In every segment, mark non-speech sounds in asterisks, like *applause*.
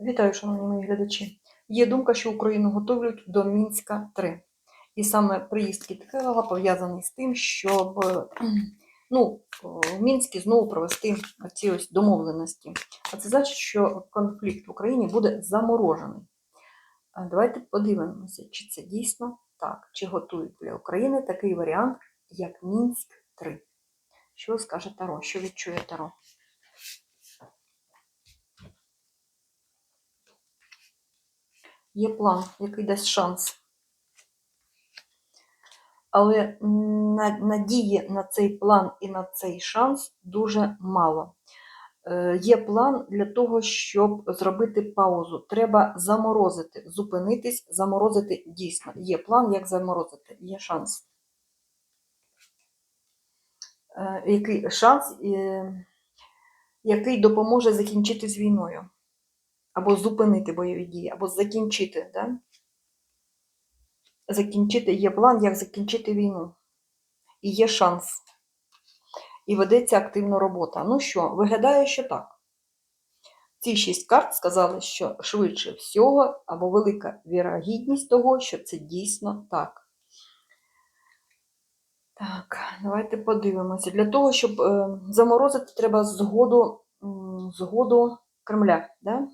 Вітаю, шановні мої глядачі. Є думка, що Україну готують до Мінська 3. І саме приїзд Кіткелова пов'язаний з тим, щоб *clears throat* ну, в Мінські знову провести ці ось домовленості. А це значить, що конфлікт в Україні буде заморожений. Давайте подивимося, чи це дійсно так, чи готують для України такий варіант, як Мінськ 3. Що скаже Таро? Що відчує Таро? Є план, який дасть шанс. Але надії на цей план і на цей шанс дуже мало. Е, Є план для того, щоб зробити паузу. Треба заморозити, зупинитись, заморозити дійсно. Є план, як заморозити, є шанс. Е, Який шанс, е, який допоможе закінчити з війною? Або зупинити бойові дії, або закінчити. Да? Закінчити є план, як закінчити війну. І є шанс. І ведеться активна робота. Ну що, виглядає, що так. Ці шість карт сказали, що швидше всього, або велика вірогідність того, що це дійсно так. Так, давайте подивимося. Для того, щоб е, заморозити, треба згоду, згоду Кремля. Да?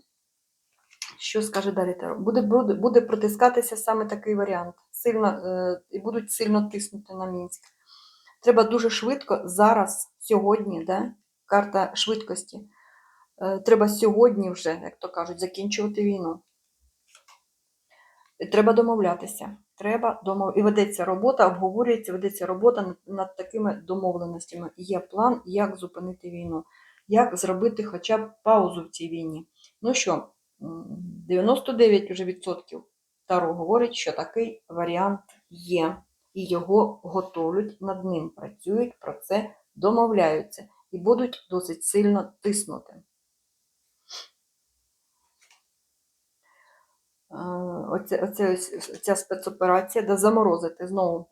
Що скаже далі Таро? Буде, буде, буде протискатися саме такий варіант. Сильно, е, і будуть сильно тиснути на Мінськ. Треба дуже швидко, зараз, сьогодні, да? карта швидкості. Е, Треба сьогодні вже, як то кажуть, закінчувати війну. Треба домовлятися. Треба домов... І ведеться робота, обговорюється, ведеться робота над, над такими домовленостями. Є план, як зупинити війну, як зробити хоча б паузу в цій війні. Ну що, 99 уже відсотків Таро говорить, що такий варіант є. І його готують, над ним працюють, про це домовляються і будуть досить сильно тиснути. Е, Оце, оце, ця спецоперація, де заморозити знову,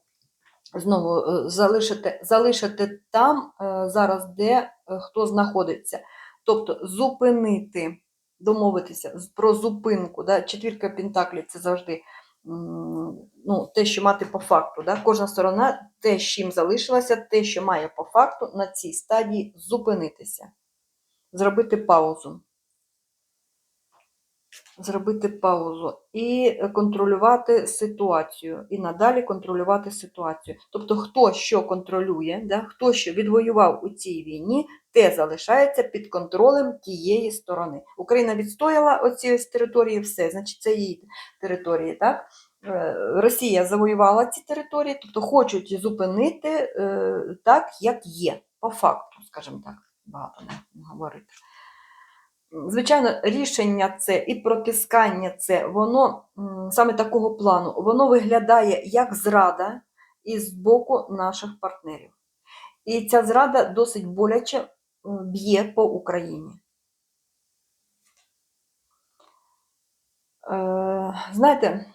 знову е, залишити, залишити там е, зараз, де хто знаходиться. Тобто зупинити, домовитися про зупинку. Да? Четвірка Пентаклів це завжди ну, те, що мати по факту. Да? Кожна сторона те, з чим залишилася, те, що має по факту, на цій стадії зупинитися, зробити паузу зробити паузу і контролювати ситуацію, і надалі контролювати ситуацію. Тобто, хто що контролює, да, хто що відвоював у цій війні, те залишається під контролем тієї сторони. Україна відстояла оці території, все, значить, це її території. Так? Е, Росія завоювала ці території, тобто хочуть зупинити е, так, як є, по факту, скажімо так, багато не говорити. Звичайно, рішення це і протискання це, воно саме такого плану, воно виглядає як зрада із боку наших партнерів. І ця зрада досить боляче б'є по Україні. Е, знаєте,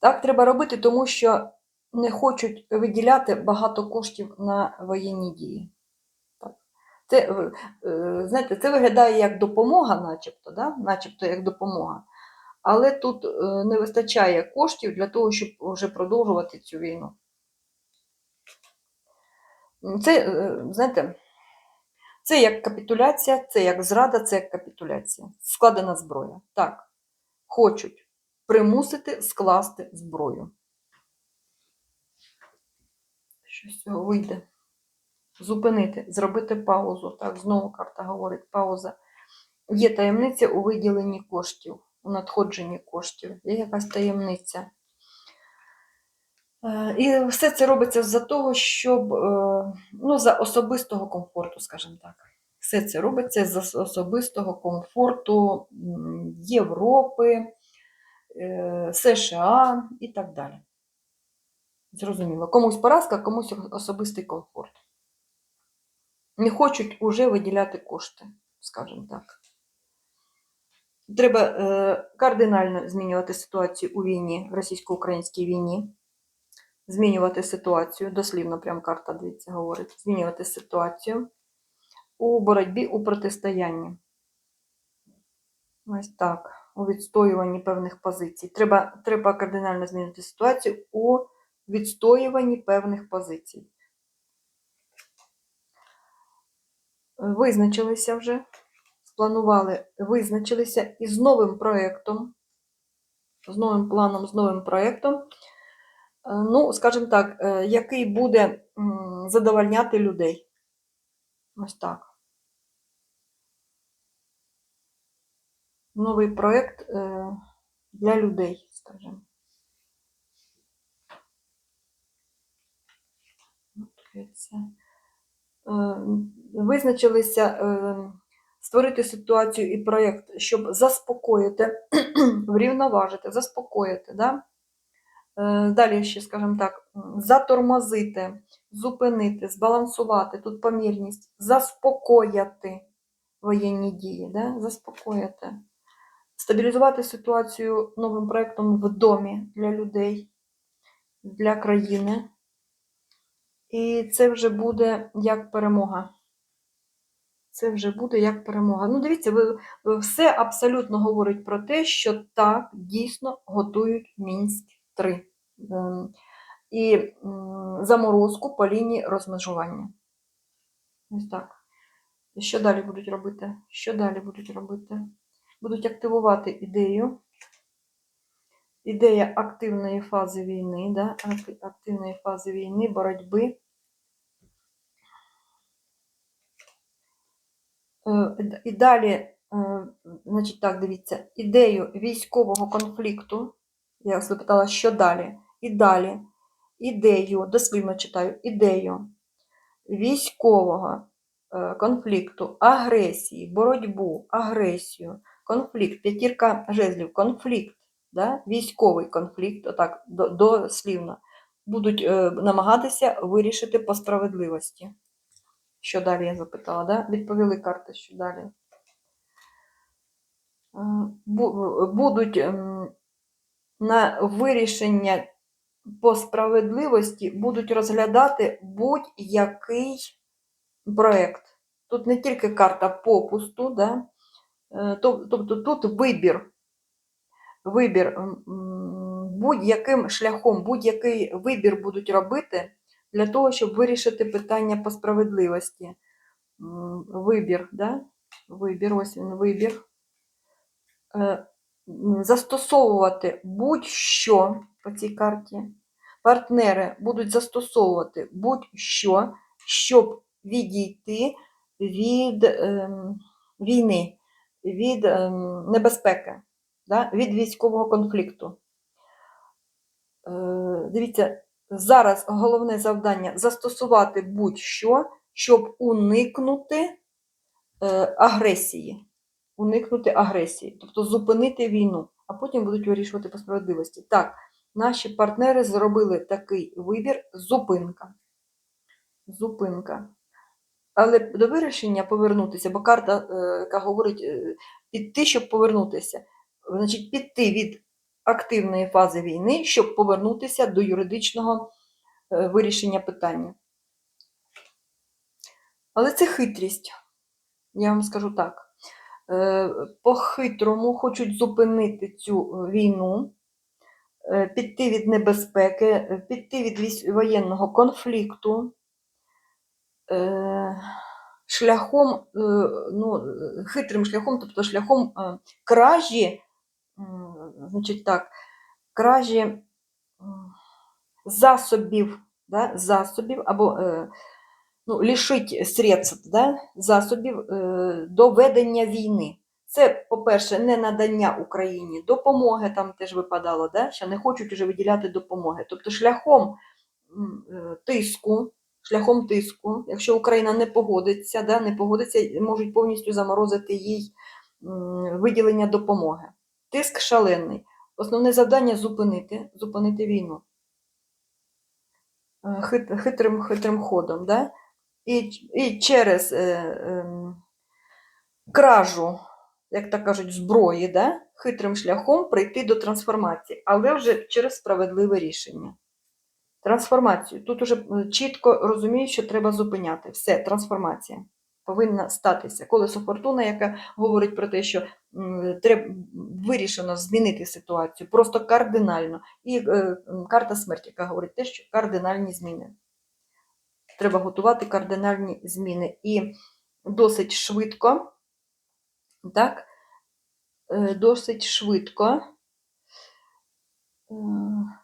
так треба робити, тому що не хочуть виділяти багато коштів на воєнні дії. Це, е, е, знаєте, це виглядає як допомога, начебто, да? начебто як допомога. Але тут е, не вистачає коштів для того, щоб вже продовжувати цю війну. Це, знаєте, це як капітуляція, це як зрада, це як капітуляція. Складена зброя. Так, хочуть примусити скласти зброю. Що з цього вийде? Зупинити, зробити паузу. Так, знову карта говорить, пауза. Є таємниця у виділенні коштів, у надходженні коштів. Є якась таємниця. Е, І все це робиться за того, щоб е, ну, за особистого комфорту, скажімо так. Все це робиться за особистого комфорту Європи, е, США і так далі. Зрозуміло. Комусь поразка, комусь особистий комфорт. Не хочуть уже виділяти кошти, скажімо так. Треба е, кардинально змінювати ситуацію у війні, в російсько-українській війні. Змінювати ситуацію, дослівно прям карта, дивіться, говорить, змінювати ситуацію у боротьбі, у протистоянні. Ось так. У відстоюванні певних позицій. Треба, треба кардинально змінити ситуацію у відстоюванні певних позицій. Визначилися вже, спланували, визначилися і з новим проєктом, з новим планом, з новим проєктом, е, ну, скажімо так, е, який буде задовольняти людей. Ось так. Новий проєкт е, для людей, скажімо. Це. Визначилися е, створити ситуацію і проєкт, щоб заспокоїти, *clears throat* врівноважити, заспокоїти. Да? Е, Далі ще, скажімо так, затормозити, зупинити, збалансувати, тут помірність, заспокояти воєнні дії, да? заспокоїти, стабілізувати ситуацію новим проєктом в домі для людей, для країни. І це вже буде як перемога. Це вже буде як перемога. Ну, дивіться, ви, все абсолютно говорить про те, що так, дійсно готують Мінськ 3. Ем, І заморозку по лінії розмежування. Ось так. Що далі будуть робити? Що далі будуть робити? Будуть активувати ідею. Ідея активної фази війни, да? активної фази війни, боротьби. Е, д- І далі, е, значить так, дивіться, ідею військового конфлікту, я запитала, що далі? І далі ідею, дослівно читаю, ідею військового е, конфлікту, агресії, боротьбу, агресію, конфлікт, п'ятірка жезлів, конфлікт, да? військовий конфлікт, отак, дослівно, будуть е, намагатися вирішити по справедливості. Що далі я запитала, да? Відповіли карти, що далі. Е, Будуть ем, на вирішення по справедливості будуть розглядати будь-який проєкт. Тут не тільки карта попусту, да? Е, тобто тут вибір. Вибір будь-яким шляхом, будь-який вибір будуть робити для того, щоб вирішити питання по справедливості. Вибір, да? вибір, ось він вибір. Е, Застосовувати будь-що по цій карті. Партнери будуть застосовувати будь-що, щоб відійти від ем, війни, від ем, небезпеки, да? від військового конфлікту. Е, Дивіться, зараз головне завдання застосувати будь-що, щоб уникнути е, агресії. Уникнути агресії, тобто зупинити війну, а потім будуть вирішувати по справедливості. Так, наші партнери зробили такий вибір зупинка. Зупинка. Але до вирішення повернутися, бо карта, е, яка говорить е, піти, щоб повернутися. Значить, піти від активної фази війни, щоб повернутися до юридичного е, вирішення питання. Але це хитрість, я вам скажу так. Е, По-хитрому хочуть зупинити цю е, війну, піти від небезпеки, піти від воєнного конфлікту. Шляхом, ну, хитрим шляхом, тобто шляхом кражі, значить так, кражі засобів, да, засобів або е, ну, лишить средств, да, засобів е, до ведення війни. Це, по-перше, не надання Україні допомоги, там теж випадало, да, що не хочуть вже виділяти допомоги. Тобто шляхом е, тиску, шляхом тиску, якщо Україна не погодиться, да, не погодиться, можуть повністю заморозити їй виділення допомоги. Тиск шалений. Основне завдання зупинити, зупинити війну. Е, Хит, хитрим, хитрим ходом. Да? І, і через е, ем, кражу, як так кажуть, зброї, да? хитрим шляхом прийти до трансформації, але вже через справедливе рішення. Трансформацію. Тут уже е, чітко розуміють, що треба зупиняти. Все, трансформація. Повинна статися. Колесо фортуна, яка говорить про те, що треба вирішено змінити ситуацію, просто кардинально. І е, карта смерті, яка говорить те, що кардинальні зміни. Треба готувати кардинальні зміни. І досить швидко, так, е, досить швидко. е,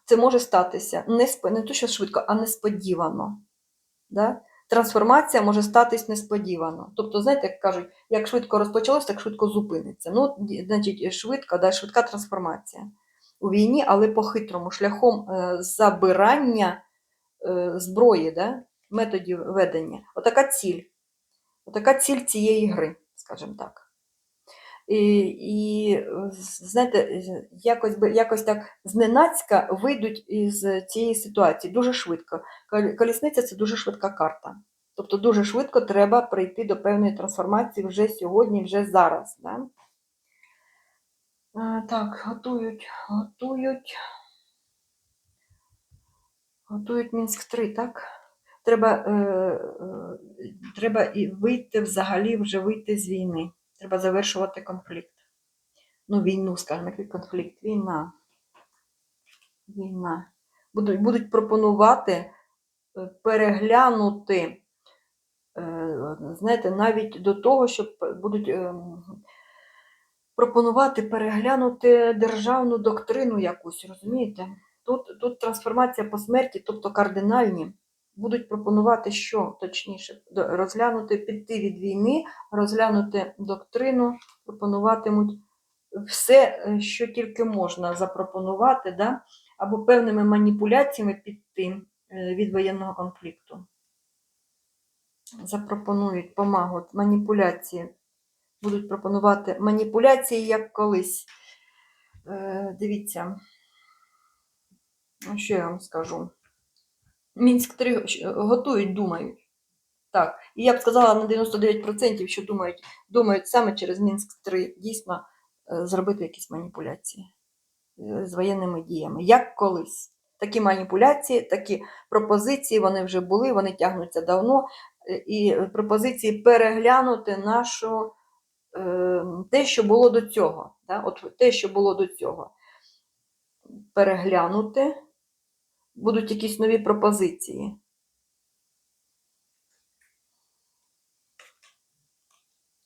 Це може статися не, не то, що швидко, а несподівано. Да? Трансформація може статись несподівано. Тобто, знаєте, як кажуть, як швидко розпочалось, так швидко зупиниться. Ну, значить, швидка, да, швидка трансформація у війні, але по-хитрому, шляхом е, забирання е, зброї, да, методів ведення. Отака ціль. Отака ціль цієї гри, скажімо так. І, і знаєте, якось, би- якось так зненацька вийдуть із цієї ситуації дуже швидко. Колісниця це дуже швидка карта. Тобто дуже швидко треба прийти до певної трансформації вже сьогодні, вже зараз. Да? Так, готують, готують. Готують Мінськ 3, так? Треба, е, е, треба вийти взагалі, вже вийти з війни. Треба завершувати конфлікт. Ну, війну, скажімо, який конфлікт. Війна. Війна. Будуть, будуть пропонувати е, переглянути, е, знаєте, навіть до того, що будуть е, пропонувати переглянути державну доктрину якусь, розумієте? Тут, тут трансформація по смерті, тобто кардинальні, будуть пропонувати що точніше? Розглянути, піти від війни, розглянути доктрину, пропонуватимуть все, е, що тільки можна запропонувати, да? або певними маніпуляціями піти е, від воєнного конфлікту. Запропонують, помагуть маніпуляції. Будуть пропонувати маніпуляції, як колись. Е, дивіться, що я вам скажу. Мінськ 3 готують, думають. Так, і я б сказала на 99%, що думають, думають саме через Мінськ 3 дійсно е, зробити якісь маніпуляції е, з воєнними діями, як колись. Такі маніпуляції, такі пропозиції, вони вже були, вони тягнуться давно. е, І пропозиції переглянути нашу те, що було до цього. Да? От те, що було до цього. Переглянути, будуть якісь нові пропозиції.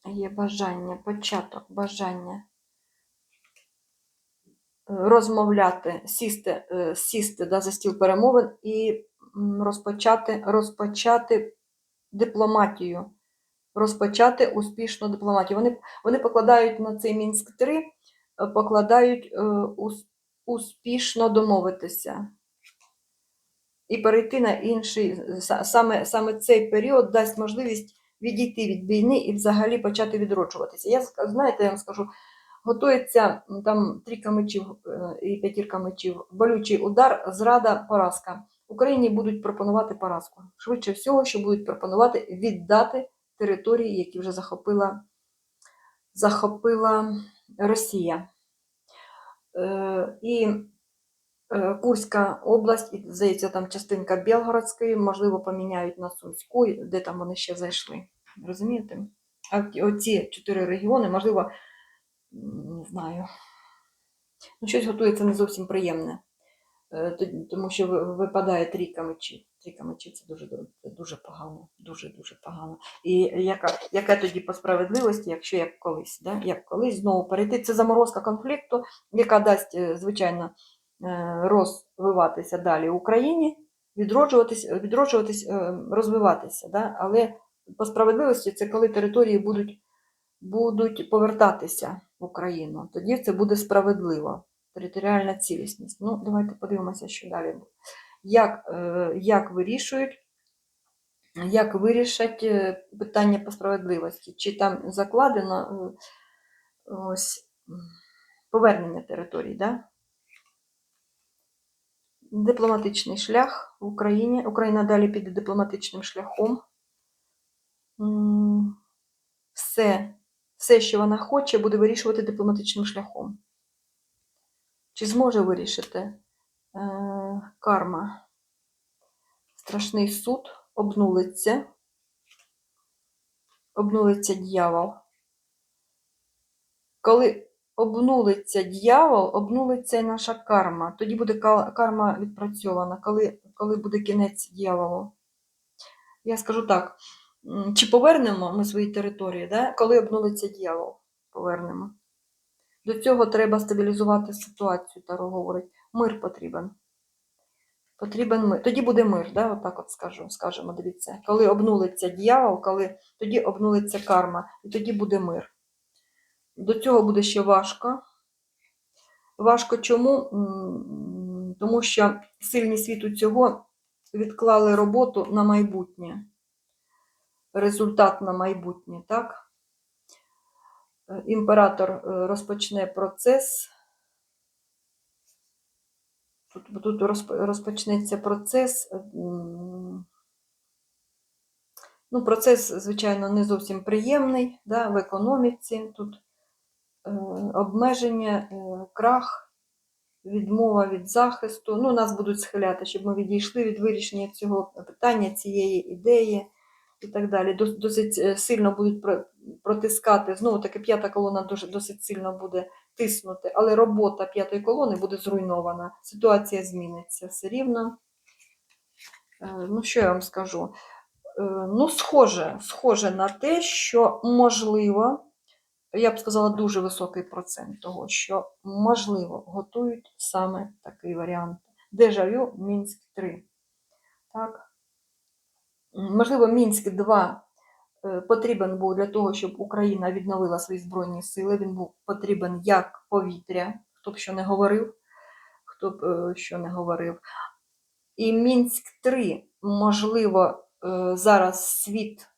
Є бажання, початок, бажання розмовляти, сісти, е, сісти да, за стіл перемовин і розпочати, розпочати дипломатію. Розпочати успішну дипломатію. Вони, вони покладають на цей Мінськ 3, е, покладають е, ус- успішно домовитися. І перейти на інший, саме, саме цей період дасть можливість відійти від війни і взагалі почати відроджуватися. Я знаєте, я вам скажу, готується там трійка мечів е, і п'ятірка мечів, болючий удар, зрада, поразка. Україні будуть пропонувати поразку. Швидше всього, що будуть пропонувати віддати території, які вже захопила, захопила Росія. Е, і е, Курська область, і, здається, там частинка Білгородської, можливо, поміняють на Сумську, де там вони ще зайшли. Розумієте? А оці чотири регіони, можливо, не знаю, ну, щось готується не зовсім приємне. Е, Тому що випадає трійка мечів. Трійка мечів це дуже, дуже погано, дуже-дуже погано. І яка, яка тоді по справедливості, якщо як колись, да? як колись знову перейти, це заморозка конфлікту, яка дасть, е, звичайно, розвиватися далі в Україні, відроджуватись, відроджуватись, е, розвиватися. Да? Але по справедливості це коли території будуть, будуть повертатися в Україну. Тоді це буде справедливо. Територіальна цілісність. Ну, давайте подивимося, що далі буде. Як, е, як вирішують, як вирішать е, питання по справедливості? Чи там закладено е, ось повернення територій, да? Дипломатичний шлях в Україні. Україна далі піде дипломатичним шляхом. Все, все, що вона хоче, буде вирішувати дипломатичним шляхом. Чи зможе вирішити е, карма? Страшний суд обнулиться. обнулиться дьявол. Коли обнулиться дьявол, обнулиться і наша карма. Тоді буде карма відпрацьована, коли, коли буде кінець дьяволу. Я скажу так: чи повернемо ми свої території, да? коли обнулиться дьявол? Повернемо. До цього треба стабілізувати ситуацію, Таро говорить. Мир потрібен. Потрібен мир. Тоді буде мир, да? отак от скажу, скажемо, дивіться. Коли обнулиться дьявол, коли тоді обнулиться карма, і тоді буде мир. До цього буде ще важко. Важко чому? Тому що сильні світу цього відклали роботу на майбутнє. Результат на майбутнє, так? Е, Імператор е, розпочне процес. Тут, тут розпочнеться процес. Ну, процес, звичайно, не зовсім приємний да, в економіці. Тут е, обмеження, е, крах, відмова від захисту. Ну, нас будуть схиляти, щоб ми відійшли від вирішення цього питання, цієї ідеї і так далі. Досить е, сильно будуть протискати. Знову таки, п'ята колона дуже досить сильно буде тиснути, але робота п'ятої колони буде зруйнована. Ситуація зміниться все рівно. Е, Ну, що я вам скажу? Е, Ну, схоже, схоже на те, що можливо, я б сказала, дуже високий процент того, що можливо готують саме такий варіант. Дежавю Мінськ 3. Так? Можливо, Мінськ 2 е, потрібен був для того, щоб Україна відновила свої збройні сили. Він був потрібен як повітря, хто б що не говорив, хто б е, що не говорив. І Мінськ 3, можливо, е, зараз світ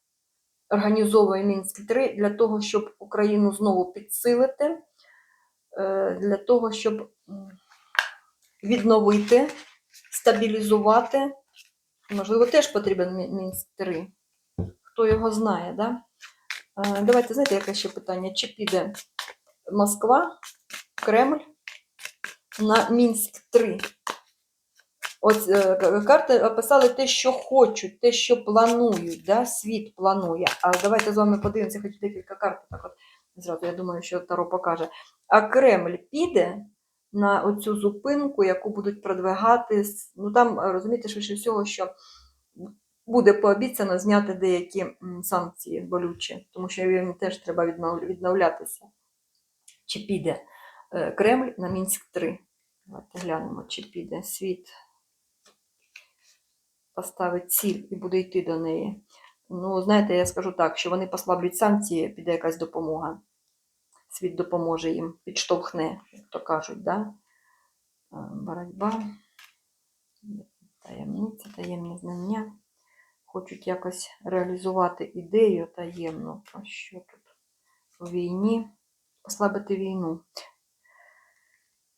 організовує Мінськ 3 для того, щоб Україну знову підсилити, е, для того, щоб відновити, стабілізувати. Можливо, теж потрібен Мі- Мінськ 3. Хто його знає, да? Е, Давайте, знаєте, яке ще питання? Чи піде Москва, Кремль на Мінськ 3? Ось е, карти описали те, що хочуть, те, що планують, да? світ планує. А давайте з вами подивимося, хоч декілька карт. Так от, зразу, я думаю, що Таро покаже. А Кремль піде на оцю зупинку, яку будуть продвигати. Ну там е, розумієте, швидше всього, що буде пообіцяно зняти деякі санкції болючі, тому що їм теж треба віднов- відновлятися. Чи піде е, Кремль на Мінськ 3? Давайте глянемо, чи піде світ поставить ціль і буде йти до неї. Ну, знаєте, я скажу так, що вони послаблять санкції, піде якась допомога. Світ допоможе їм, підштовхне, як то кажуть, да? Боротьба, таємниця, таємні знання. Хочуть якось реалізувати ідею таємну. А що тут? У війні, послабити війну.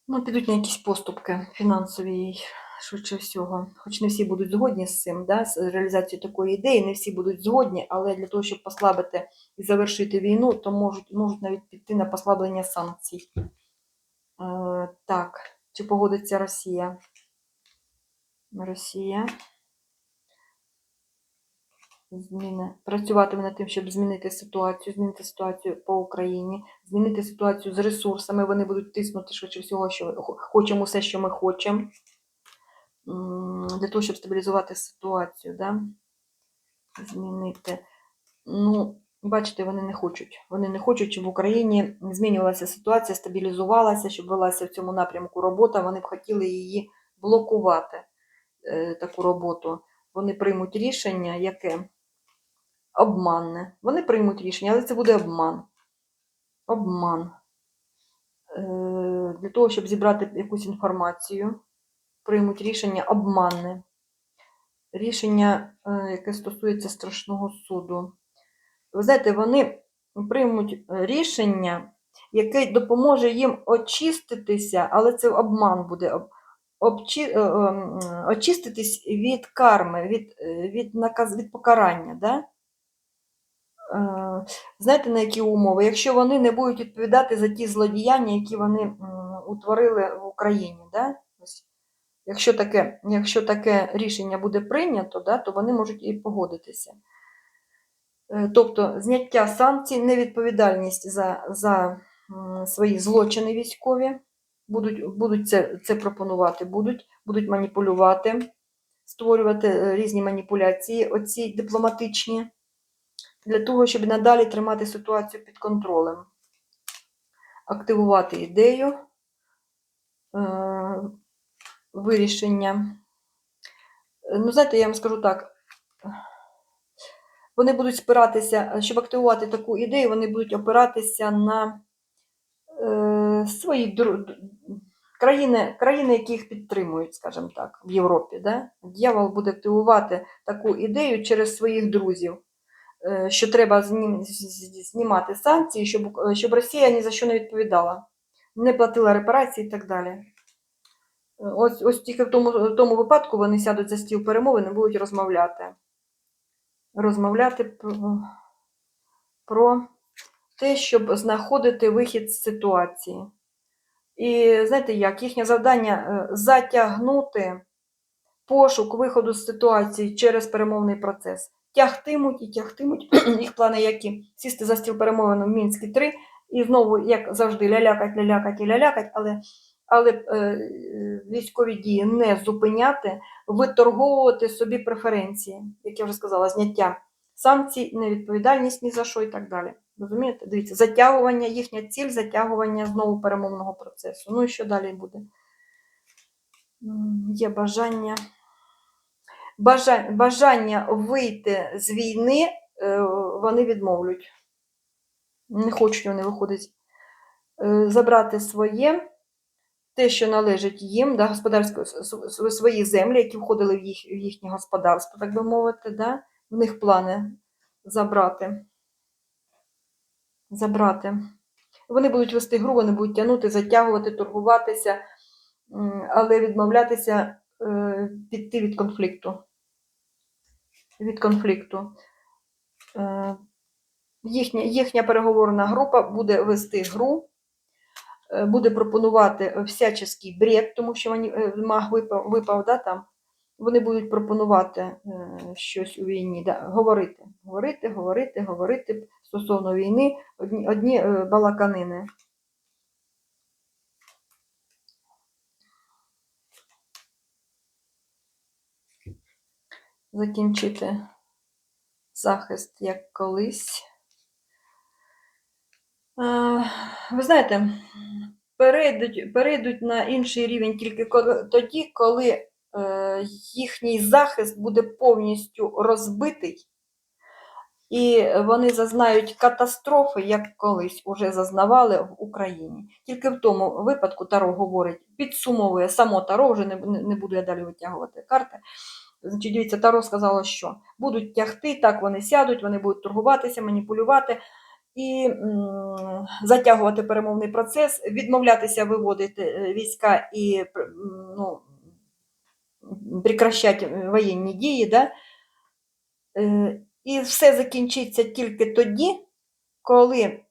Ну, підуть на якісь поступки фінансові, швидше всього. Хоч не всі будуть згодні з цим, да, з реалізацією такої ідеї, не всі будуть згодні, але для того, щоб послабити і завершити війну, то можуть, можуть навіть піти на послаблення санкцій. Е, так, чи погодиться Росія? Росія. Зміни. Працюватиме над тим, щоб змінити ситуацію, змінити ситуацію по Україні, змінити ситуацію з ресурсами. Вони будуть тиснути швидше всього, що хо- хочемо все, що ми хочемо. Для того, щоб стабілізувати ситуацію, да? змінити. Ну, бачите, вони не хочуть. Вони не хочуть, щоб в Україні змінювалася ситуація, стабілізувалася, щоб велася в цьому напрямку робота. Вони б хотіли її блокувати, е, таку роботу. Вони приймуть рішення, яке обманне. Вони приймуть рішення, але це буде обман. Обман. Е, Для того, щоб зібрати якусь інформацію, приймуть рішення обманне. Рішення, е, яке стосується страшного суду. Ви знаєте, вони приймуть е, рішення, яке допоможе їм очиститися, але це обман буде. обчи, е, очиститись від карми, від, від, наказ, від покарання. Да? Знаєте, на які умови? Якщо вони не будуть відповідати за ті злодіяння, які вони утворили в Україні. Да? Якщо таке, якщо таке рішення буде прийнято, да, то вони можуть і погодитися. Е, Тобто зняття санкцій, невідповідальність за, за свої злочини військові, будуть, будуть це, це пропонувати, будуть, будуть маніпулювати, створювати е, різні маніпуляції, оці дипломатичні, для того, щоб надалі тримати ситуацію під контролем, активувати ідею е, вирішення. Ну, знаєте, я вам скажу так. Вони будуть спиратися, щоб активувати таку ідею, вони будуть опиратися на е, свої країни, країни, які їх підтримують, скажімо так, в Європі. Да? Дьявол буде активувати таку ідею через своїх друзів, е, що треба знімати санкції, щоб, щоб Росія ні за що не відповідала, не платила репарації і так далі. Ось, ось тільки в тому, в тому випадку вони сядуть за стіл перемовин і будуть розмовляти. Розмовляти про, про те, щоб знаходити вихід з ситуації. І знаєте як, їхнє завдання е, затягнути пошук виходу з ситуації через перемовний процес. Тягтимуть і тягтимуть *clears throat* їх плани, які сісти за стіл перемовин в Мінські 3 і знову, як завжди, лялякать, лялякать і лялякать, але, але е, військові дії не зупиняти, виторговувати собі преференції, як я вже сказала, зняття санкцій, невідповідальність ні за що і так далі. Розумієте? Дивіться, затягування, їхня ціль затягування знову перемовного процесу. Ну і що далі буде? Є бажання. Бажання, бажання вийти з війни е, вони відмовлять. Не хочуть вони виходити. Е, Забрати своє, те, що належить їм, да, с- свої землі, які входили в, їх, в їхнє господарство, так би мовити, да, в них плани забрати. Забрати. Вони будуть вести гру, вони будуть тягнути, затягувати, торгуватися, але відмовлятися е, піти від конфлікту. Від конфлікту. Е, Їхня, їхня переговорна група буде вести гру, буде пропонувати всяческий бред, тому що е, маг випав, випав да, там. Вони будуть пропонувати е, щось у війні, да, говорити, говорити, говорити, говорити стосовно війни, одні, одні е, балаканини. Закінчити захист як колись. Е, Ви знаєте, перейдуть, перейдуть на інший рівень тільки тоді, коли е, їхній захист буде повністю розбитий, і вони зазнають катастрофи, як колись уже зазнавали в Україні. Тільки в тому випадку Таро говорить, підсумовує само Таро, вже не, не буду я далі витягувати карти. Значить, дивіться, Таро сказало, що будуть тягти, так вони сядуть, вони будуть торгуватися, маніпулювати і затягувати перемовний процес, відмовлятися виводити е, війська і ну, прекращати воєнні дії. Да? Е, І все закінчиться тільки тоді, коли е,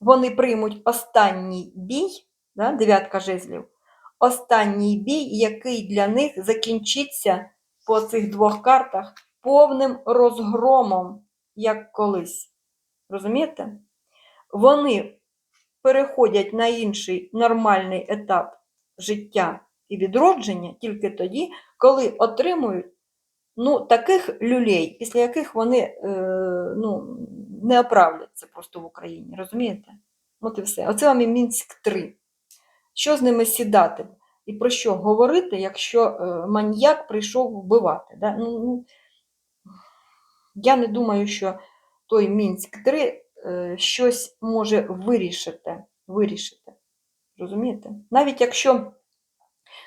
вони приймуть останній бій, да, дев'ятка жезлів, останній бій, який для них закінчиться по цих двох картах повним розгромом, як колись. Розумієте? Вони переходять на інший нормальний етап життя і відродження тільки тоді, коли отримують ну, таких люлей, після яких вони е, ну, не оправляться просто в Україні. Розумієте? От і все. Оце вам і Мінськ 3. Що з ними сідати? І про що говорити, якщо е, маньяк прийшов вбивати? Да? Ну, ну, я не думаю, що той Мінськ 3 е, щось може вирішити. вирішити. Розумієте? Навіть якщо,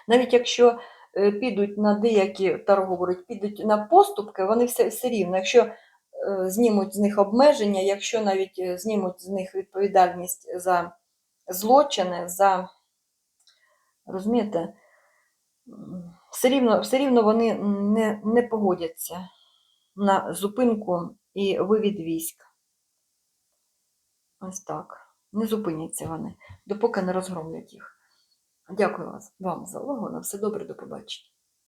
навіть якщо е, підуть на деякі, Таро говорить, підуть на поступки, вони все, все рівно, якщо е, знімуть з них обмеження, якщо навіть знімуть з них відповідальність за злочини, за розумієте, все рівно, все рівно вони не, не погодяться на зупинку і вивід військ. Ось так. Не зупиняться вони, допоки не розгромлять їх. Дякую вам за увагу. На все добре, до побачення.